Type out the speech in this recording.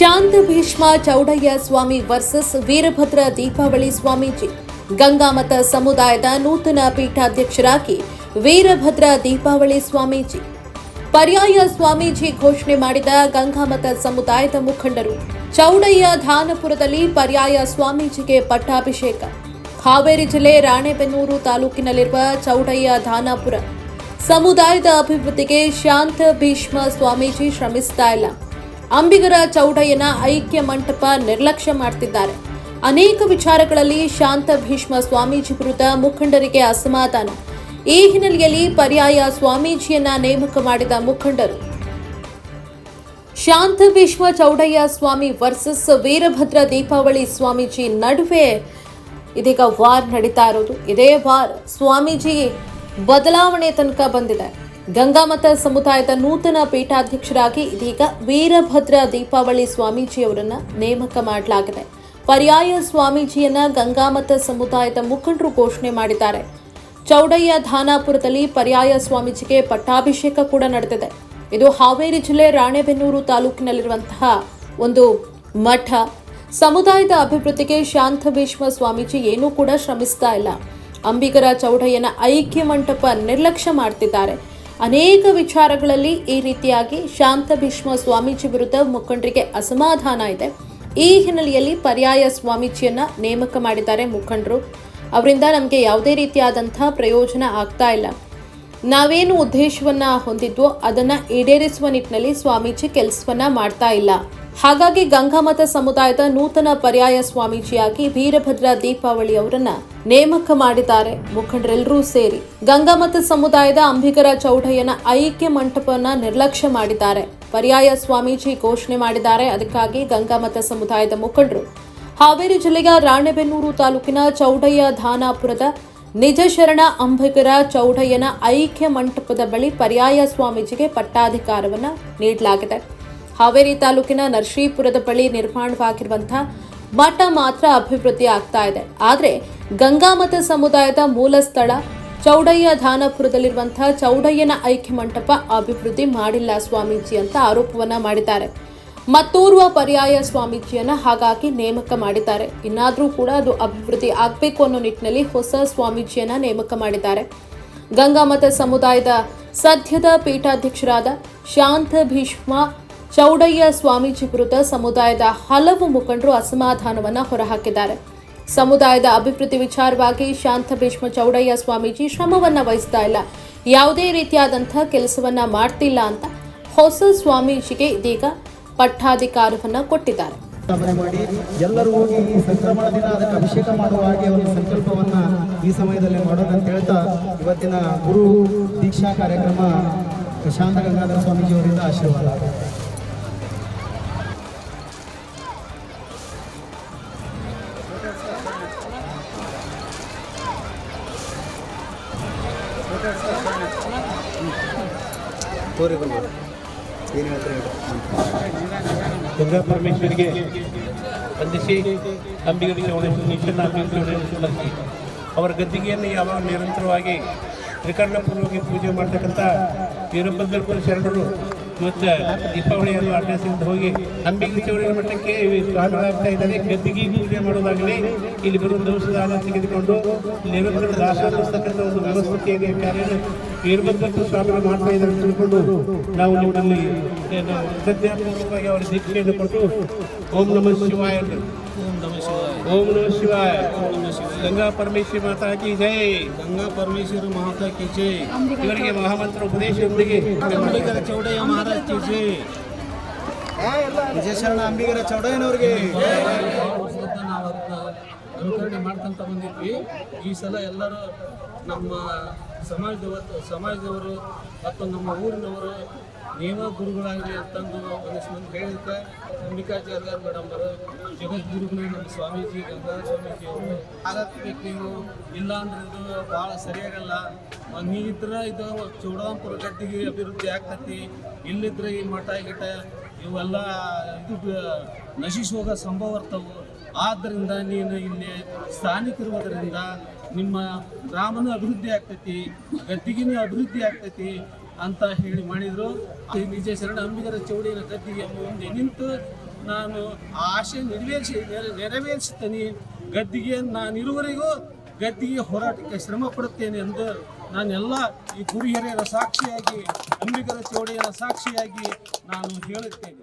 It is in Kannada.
ಶಾಂತ ಭೀಷ್ಮ ಚೌಡಯ್ಯ ಸ್ವಾಮಿ ವರ್ಸಸ್ ವೀರಭದ್ರ ದೀಪಾವಳಿ ಸ್ವಾಮೀಜಿ. ಗಂಗಾಮತ ಸಮುದಾಯದ ನೂತನ ಪೀಠಾಧ್ಯಕ್ಷರಾಗಿ ವೀರಭದ್ರ ದೀಪಾವಳಿ ಸ್ವಾಮೀಜಿ. ಪರ್ಯಾಯ ಸ್ವಾಮೀಜಿ ಘೋಷಣೆ ಮಾಡಿದ ಗಂಗಾಮತ ಸಮುದಾಯದ ಮುಖಂಡರು. ಚೌಡಯ್ಯ ಧಾನಪುರದಲ್ಲಿ ಪರ್ಯಾಯ ಸ್ವಾಮೀಜಿಗೆ ಪಟ್ಟಾಭಿಷೇಕ. ಹಾವೇರಿ ಜಿಲ್ಲೆ ರಾಣೆಬೆನ್ನೂರು ತಾಲೂಕಿನಲ್ಲಿರುವ ಚೌಡಯ್ಯ ಧಾನಾಪುರ. ಸಮುದಾಯದ ಅಭಿವೃದ್ಧಿಗೆ ಶಾಂತ ಭೀಷ್ಮ ಸ್ವಾಮೀಜಿ ಶ್ರಮಿಸ್ತಾ ಇಲ್ಲ. ಅಂಬಿಗರ ಚೌಡಯ್ಯನ ಐಕ್ಯ ಮಂಟಪ ನಿರ್ಲಕ್ಷ್ಯ ಮಾಡ್ತಿದ್ದಾರೆ. ಅನೇಕ ವಿಚಾರಗಳಲ್ಲಿ ಶಾಂತ ಭೀಷ್ಮ ಸ್ವಾಮೀಜಿ ವಿರುದ್ಧ ಮುಖಂಡರಿಗೆ ಅಸಮಾಧಾನ. ಈ ಹಿನ್ನೆಲೆಯಲ್ಲಿ ಪರ್ಯಾಯ ಸ್ವಾಮೀಜಿಯನ್ನ ನೇಮಕ ಮಾಡಿದ ಮುಖಂಡರು. ಶಾಂತ ಭೀಷ್ಮ ಚೌಡಯ್ಯ ಸ್ವಾಮಿ ವರ್ಸಸ್ ವೀರಭದ್ರ ದೀಪಾವಳಿ ಸ್ವಾಮೀಜಿ ನಡುವೆ ಇದೀಗ ವಾರ್ ನಡೀತಾ ಇರೋದು. ಇದೇ ವಾರ್ ಸ್ವಾಮೀಜಿ ಬದಲಾವಣೆ ತನಕ ಬಂದಿದೆ. ಗಂಗಾಮತ ಸಮುದಾಯದ ನೂತನ ಪೀಠಾಧ್ಯಕ್ಷರಾಗಿ ಇದೀಗ ವೀರಭದ್ರ ದೀಪಾವಳಿ ಸ್ವಾಮೀಜಿಯವರನ್ನ ನೇಮಕ ಮಾಡಲಾಗಿದೆ. ಪರ್ಯಾಯ ಸ್ವಾಮೀಜಿಯನ್ನ ಗಂಗಾಮತ ಸಮುದಾಯದ ಮುಖಂಡರು ಘೋಷಣೆ ಮಾಡಿದ್ದಾರೆ. ಚೌಡಯ್ಯ ಧಾನಾಪುರದಲ್ಲಿ ಪರ್ಯಾಯ ಸ್ವಾಮೀಜಿಗೆ ಪಟ್ಟಾಭಿಷೇಕ ಕೂಡ ನಡೆದಿದೆ. ಇದು ಹಾವೇರಿ ಜಿಲ್ಲೆ ರಾಣೆಬೆನ್ನೂರು ತಾಲೂಕಿನಲ್ಲಿರುವಂತಹ ಒಂದು ಮಠ. ಸಮುದಾಯದ ಅಭಿವೃದ್ಧಿಗೆ ಶಾಂತ ಭೀಷ್ಮ ಸ್ವಾಮೀಜಿ ಏನೂ ಕೂಡ ಶ್ರಮಿಸ್ತಾ ಇಲ್ಲ. ಅಂಬಿಗರ ಚೌಡಯ್ಯನ ಐಕ್ಯ ಮಂಟಪ ನಿರ್ಲಕ್ಷ್ಯ ಮಾಡ್ತಿದ್ದಾರೆ. ಅನೇಕ ವಿಚಾರಗಳಲ್ಲಿ ಈ ರೀತಿಯಾಗಿ ಶಾಂತ ಭೀಷ್ಮ ಸ್ವಾಮೀಜಿ ವಿರುದ್ಧ ಮುಖಂಡರಿಗೆ ಅಸಮಾಧಾನ ಇದೆ. ಈ ಹಿನ್ನೆಲೆಯಲ್ಲಿ ಪರ್ಯಾಯ ಸ್ವಾಮೀಜಿಯನ್ನ ನೇಮಕ ಮಾಡಿದ್ದಾರೆ ಮುಖಂಡರು. ಅವರಿಂದ ನಮಗೆ ಯಾವುದೇ ರೀತಿಯಾದಂಥ ಪ್ರಯೋಜನ ಆಗ್ತಾ ಇಲ್ಲ. ನಾವೇನು ಉದ್ದೇಶವನ್ನ ಹೊಂದಿದ್ವೋ ಅದನ್ನ ಈಡೇರಿಸುವ ನಿಟ್ಟಿನಲ್ಲಿ ಸ್ವಾಮೀಜಿ ಕೆಲಸವನ್ನ ಮಾಡ್ತಾ ಇಲ್ಲ. ಹಾಗಾಗಿ ಗಂಗಾಮತ ಸಮುದಾಯದ ನೂತನ ಪರ್ಯಾಯ ಸ್ವಾಮೀಜಿಯಾಗಿ ವೀರಭದ್ರ ದೀಪಾವಳಿ ಅವರನ್ನ ನೇಮಕ ಮಾಡಿದ್ದಾರೆ. ಮುಖಂಡರೆಲ್ಲರೂ ಸೇರಿ ಗಂಗಾಮತ ಸಮುದಾಯದ ಅಂಬಿಗರ ಚೌಡಯ್ಯನ ಐಕ್ಯ ಮಂಟಪವನ್ನ ನಿರ್ಲಕ್ಷ್ಯ ಮಾಡಿದ್ದಾರೆ. ಪರ್ಯಾಯ ಸ್ವಾಮೀಜಿ ಘೋಷಣೆ ಮಾಡಿದ್ದಾರೆ. ಅದಕ್ಕಾಗಿ ಗಂಗಾಮತ ಸಮುದಾಯದ ಮುಖಂಡರು ಹಾವೇರಿ ಜಿಲ್ಲೆಯ ರಾಣೆಬೆನ್ನೂರು ತಾಲೂಕಿನ ಚೌಡಯ್ಯ ಧಾನಾಪುರದ ನಿಜ ಶರಣ ಅಂಬಿಗರ ಚೌಡಯ್ಯನ ಐಕ್ಯ ಮಂಟಪದ ಬಳಿ ಪರ್ಯಾಯ ಸ್ವಾಮೀಜಿಗೆ ಪಟ್ಟಾಧಿಕಾರವನ್ನು ನೀಡಲಾಗಿದೆ. ಹಾವೇರಿ ತಾಲೂಕಿನ ನರಸೀಪುರದ ಬಳಿ ನಿರ್ಮಾಣವಾಗಿರುವಂತಹ ಮಠ ಮಾತ್ರ ಅಭಿವೃದ್ಧಿ ಆಗ್ತಾ ಇದೆ. ಆದರೆ ಗಂಗಾಮತ ಸಮುದಾಯದ ಮೂಲ ಸ್ಥಳ ಚೌಡಯ್ಯ ಧಾನಪುರದಲ್ಲಿರುವಂತಹ ಚೌಡಯ್ಯನ ಐಕ್ಯ ಮಂಟಪ ಅಭಿವೃದ್ಧಿ ಮಾಡಿಲ್ಲ ಸ್ವಾಮೀಜಿ ಅಂತ ಆರೋಪವನ್ನ ಮಾಡಿದ್ದಾರೆ. ಮತ್ತೋರ್ವ ಪರ್ಯಾಯ ಸ್ವಾಮೀಜಿಯನ್ನ ಹಾಗಾಗಿ ನೇಮಕ ಮಾಡಿದ್ದಾರೆ. ಇನ್ನಾದರೂ ಕೂಡ ಅದು ಅಭಿವೃದ್ಧಿ ಆಗಬೇಕು ಅನ್ನೋ ನಿಟ್ಟಿನಲ್ಲಿ ಹೊಸ ಸ್ವಾಮೀಜಿಯನ್ನ ನೇಮಕ ಮಾಡಿದ್ದಾರೆ. ಗಂಗಾಮತ ಸಮುದಾಯದ ಸದ್ಯದ ಪೀಠಾಧ್ಯಕ್ಷರಾದ ಶಾಂತ ಭೀಷ್ಮ ಚೌಡಯ್ಯ ಸ್ವಾಮೀಜಿ ವಿರುದ್ಧ ಸಮುದಾಯದ ಹಲವು ಮುಖಂಡರು ಅಸಮಾಧಾನವನ್ನ ಹೊರಹಾಕಿದ್ದಾರೆ. ಸಮುದಾಯದ ಅಭಿವೃದ್ಧಿ ವಿಚಾರವಾಗಿ ಶಾಂತ ಭೀಷ್ಮ ಚೌಡಯ್ಯ ಸ್ವಾಮೀಜಿ ಶ್ರಮವನ್ನ ವಹಿಸ್ತಾ ಇಲ್ಲ. ಯಾವುದೇ ರೀತಿಯಾದಂಥ ಕೆಲಸವನ್ನ ಮಾಡ್ತಿಲ್ಲ ಅಂತ ಹೊಸ ಸ್ವಾಮೀಜಿಗೆ ಇದೀಗ ಪಟ್ಟಾಧಿಕಾರವನ್ನ ಕೊಟ್ಟಿದ್ದಾರೆ. ಸ್ಥಾಪನೆ ಮಾಡಿ ಎಲ್ಲರೂ ಹೋಗಿ ಈ ಸಂಕ್ರಮಣ ದಿನ ಅದಕ್ಕೆ ಅಭಿಷೇಕ ಮಾಡುವ ಹಾಗೆ ಒಂದು ಸಂಕಲ್ಪವನ್ನ ಈ ಸಮಯದಲ್ಲಿ ಮಾಡೋಣ ಅಂತ ಹೇಳ್ತಾ ಇವತ್ತಿನ ಗುರು ದೀಕ್ಷಾ ಕಾರ್ಯಕ್ರಮ ಶಾಂತ ಗಂಗಾಧರ ಸ್ವಾಮೀಜಿಯವರಿಂದ ಆಶೀರ್ವಾದ. ಗಂಗಾ ಪರಮೇಶ್ವರಿಗೆ ವಂದಿಸಿ ಅಂಬಿಗರಿಗೆ ಚೌಡೇಶ್ವರ ನಿಶ್ಚಲ ಅಂಬಿಗರ ಚೌಡೇಶ್ವರಕ್ಕೆ ಅವರ ಗದ್ದಿಗೆಯನ್ನು ಯಾವಾಗ ನಿರಂತರವಾಗಿ ತ್ರಿಕರ್ಣಪೂರ್ವಕ್ಕೆ ಪೂಜೆ ಮಾಡ್ತಕ್ಕಂಥ ವೀರಭದ್ರಪುರ ಶರಣರು ಮತ್ತು ದೀಪಾವಳಿಯನ್ನು ಆಚರಿಸಿದ ಹೋಗಿ ಅಂಬಿಗರ ಚೌಡಿಯ ಮಠಕ್ಕೆ ಸ್ವಾಮಿಗಳಾಗ್ತಾ ಇದ್ದಾರೆ. ಗದ್ದಿಗೆ ಪೂಜೆ ಮಾಡೋದಾಗಲಿ, ಇಲ್ಲಿ ಬರುವ ದೋಷದಾನ ತೆಗೆದುಕೊಂಡು ನಿರಂತರ ದಾಸೋಸ್ತಕ್ಕಂಥ ಒಂದು ವ್ಯವಸ್ಥೆಯಲ್ಲಿ ಕಾರ್ಯ ವೀರಭದ್ರಪುರ ಸ್ಥಾಪನೆ ಮಾಡ್ತಾ ಇದ್ದಾರೆ ತಿಳ್ಕೊಂಡು ನಾವು ನಿಮ್ಮಲ್ಲಿ ಸತ್ಯಾತ್ಮಕವಾಗಿ ಅವರ ದೀಕ್ಷೆಯನ್ನು ಕೊಟ್ಟು ಓಂ ನಮಃ ಶಿವಾಯ. ಓಂ ನಮಃ ಶಿವಾಯ. ಗಂಗಾ ಪರಮೇಶ್ವರಿ ಮಾತಾ ಕಿ ಜಯ ಗಂಗಾ ಪರಮೇಶ್ವರಿ ಮಾತಾ ಕಿ ಜೈ. ಇವರಿಗೆ ಮಹಾಮಂತ್ರ ಉಪದೇಶದೊಂದಿಗೆ ಅಂಬಿಗರ ಚೌಡಯ್ಯ ಮಹಾರಾಜ್ ಕಿ ಜೈ. ವಿಜಯಶರಣ ಅಂಬಿಗರ ಚೌಡಯ್ಯನವರಿಗೆ. ನಾವು ಅನುಕರಣೆ ಮಾಡ್ಕೊಂತ ಬಂದಿದ್ವಿ. ಈ ಸಲ ಎಲ್ಲರೂ ನಮ್ಮ ಸಮಾಜದವ ಸಮಾಜದವರು ಮತ್ತು ನಮ್ಮ ಊರಿನವರು ನೇಮ ಗುರುಗಳಾಗಲಿ ಅಂತಂದು ಒಂದಿಷ್ಟು ಮಂದಿ ಹೇಳಿದ್ದೆ ಮೇಡಮ್ ಅವರು ಜಗದ್ಗುರುಗಳು ನಮ್ಮ ಸ್ವಾಮೀಜಿ, ಗಂಗಾ ಸ್ವಾಮೀಜಿ ಅವರು ಆಗಬೇಕು ನೀವು ಇಲ್ಲ ಅಂದ್ರೆ ಇದು ಭಾಳ ಸರಿಯಾಗಲ್ಲ. ನೀವಿದ್ರೆ ಇದು ಚೌಡಾಂಪುರ ಗದ್ದಿಗೆ ಅಭಿವೃದ್ಧಿ ಆಗ್ತತಿ. ಇಲ್ಲಿದ್ರೆ ಈ ಮಠ ಗಿಟ ಇವೆಲ್ಲ ಇದು ನಶಿಸಿ ಹೋಗೋ ಸಂಭವ ಇರ್ತವು. ಆದ್ದರಿಂದ ನೀನು ಇಲ್ಲಿ ಸ್ಥಾನಿಕರುವುದರಿಂದ ನಿಮ್ಮ ಗ್ರಾಮನೂ ಅಭಿವೃದ್ಧಿ ಆಗ್ತೈತಿ, ಗದ್ದಿಗೆನೂ ಅಭಿವೃದ್ಧಿ ಆಗ್ತೈತಿ ಅಂತ ಹೇಳಿ ಮಾಡಿದರು. ನಿಜ ಶರಣ ಅಂಬಿಗರ ಚೌಡಿನ ಗದ್ದಿಗೆ ಮುಂದೆ ನಿಂತು ನಾನು ಆ ಆಶೆ ನೆರವೇರಿಸಿ ನೆರವೇರಿಸುತ್ತೇನೆ. ಗದ್ದಿಗೆ ನಾನು ಇರುವರೆಗೂ ಗದ್ದಿಗೆ ಹೋರಾಟಕ್ಕೆ ಶ್ರಮ ಪಡುತ್ತೇನೆ ಎಂದು ನಾನೆಲ್ಲ ಈ ಗುರು ಹಿರಿಯರ ಸಾಕ್ಷಿಯಾಗಿ, ಅಂಬಿಗರ ಚೌಡಿಯರ ಸಾಕ್ಷಿಯಾಗಿ ನಾನು ಹೇಳುತ್ತೇನೆ.